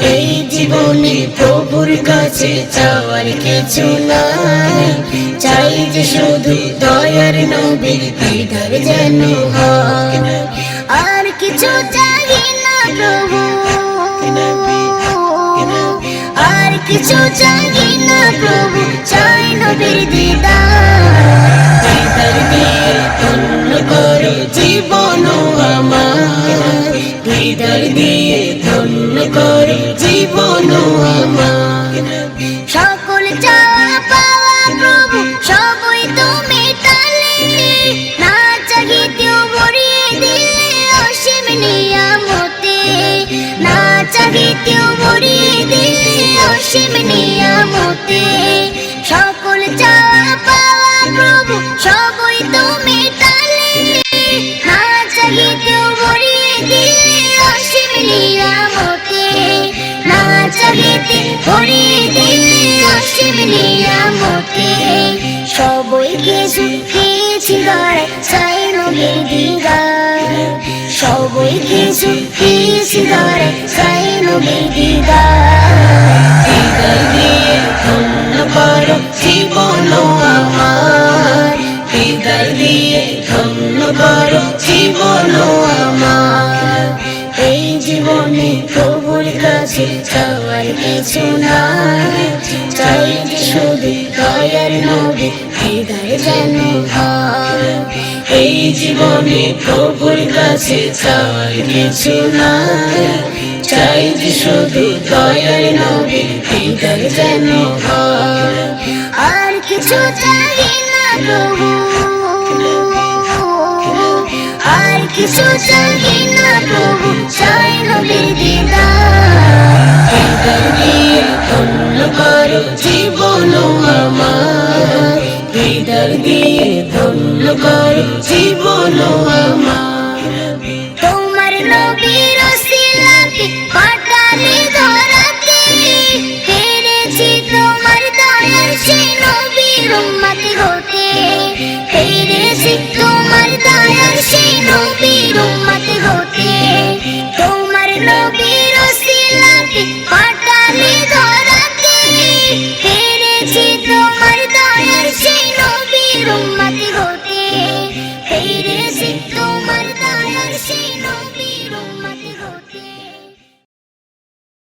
এই জীবনে প্রভুর কাছে চাওয়ার কিছু নাই। চাই যে শুধু দয়ার নবীর দিদার যেন আর কিছু চাই না প্রভু। আর কিছু চাই না প্রভু, চাই নবীর দিদার। দিদার দিয়ে ধন্য করো জীবন জীবন আমার সকল চাওয়া পাওয়া প্রভু, সবই তুমি তালে। না চাহিতেও ভরিয়ে দিলে অসীম নিয়ামতে। না চাহিতেও ভরিয়ে দিলে অসীম নিয়ামতে। অসীম নিয়ামতে সবই কিছু কিছু গড়ে চাই নবীর দিদার? সবই কিছু কিছু গড়ে চাই নবীর দিদার? দিদার দিয়ে ধন্য করো জীবন দিয়ে ধন্য করো জীবন আমার। এই জীবনে প্রভুর কাছে চাওয়ার কিছু নাই। চাই শুধু দয়ার নবী হৃদয় যেন এই জীবনে প্রভুর কাছে চাওয়ার কিছু নাই। চাই যে শুধু দয়ার নবী হৃদয় যেন আর কিছু চাই না চাই বলো আমার হৃদয় দিয়ে ধন্য কর জীবন আমার তোমার নবীর সিলাতে পাটালি ধরাতে, হেরেছি তোমার দয়ার সেই নবীর উম্মত হতে। হেরেছি তোমার উম্মতি হতে পেরেছি তোমার দয়ার সেই